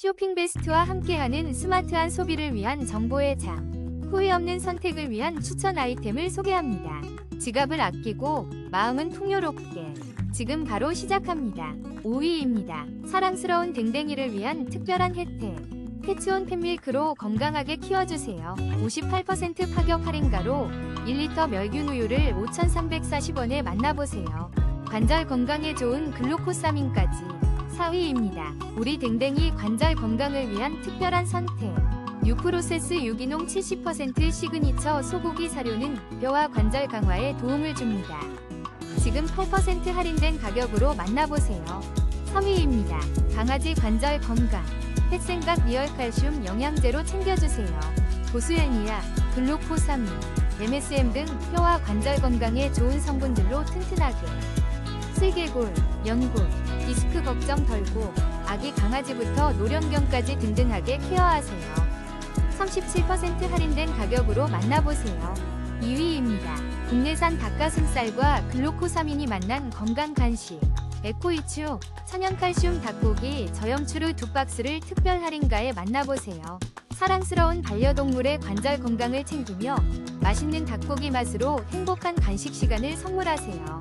쇼핑 베스트와 함께하는 스마트한 소비를 위한 정보의 장. 후회 없는 선택을 위한 추천 아이템을 소개합니다. 지갑을 아끼고 마음은 풍요롭게. 지금 바로 시작합니다. 5위입니다. 사랑스러운 댕댕이를 위한 특별한 혜택. 패치온 팬밀크로 건강하게 키워주세요. 58% 파격 할인가로 1리터 멸균 우유를 5,340원에 만나보세요. 관절 건강에 좋은 글루코사민까지 4위입니다. 우리 댕댕이 관절 건강을 위한 특별한 선택. 뉴프로세스 유기농 70% 시그니처 소고기 사료는 뼈와 관절 강화에 도움을 줍니다. 지금 8% 할인된 가격으로 만나보세요. 3위입니다. 강아지 관절 건강. 펫생각 리얼 칼슘 영양제로 챙겨주세요. 보수연이야, 글루코사민, MSM 등 뼈와 관절 건강에 좋은 성분들로 튼튼하게. 슬개골, 연골, 디스크 걱정 덜고 아기 강아지부터 노령견까지 든든하게 케어하세요. 37% 할인된 가격으로 만나보세요. 2위입니다. 국내산 닭가슴살과 글루코사민이 만난 건강 간식. 에코이츄 천연칼슘 닭고기 저염추루 두 박스를 특별 할인가에 만나보세요. 사랑스러운 반려동물의 관절 건강을 챙기며 맛있는 닭고기 맛으로 행복한 간식 시간을 선물하세요.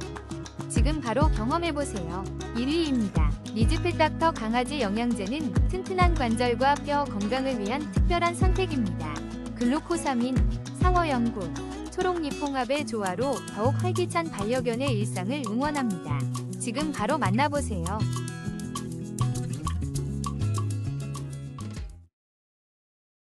지금 바로 경험해보세요. 1위입니다. 리즈펫 닥터 강아지 영양제는 튼튼한 관절과 뼈 건강을 위한 특별한 선택입니다. 글루코사민, 상어연골, 초록잎 홍합의 조화로 더욱 활기찬 반려견의 일상을 응원합니다. 지금 바로 만나보세요.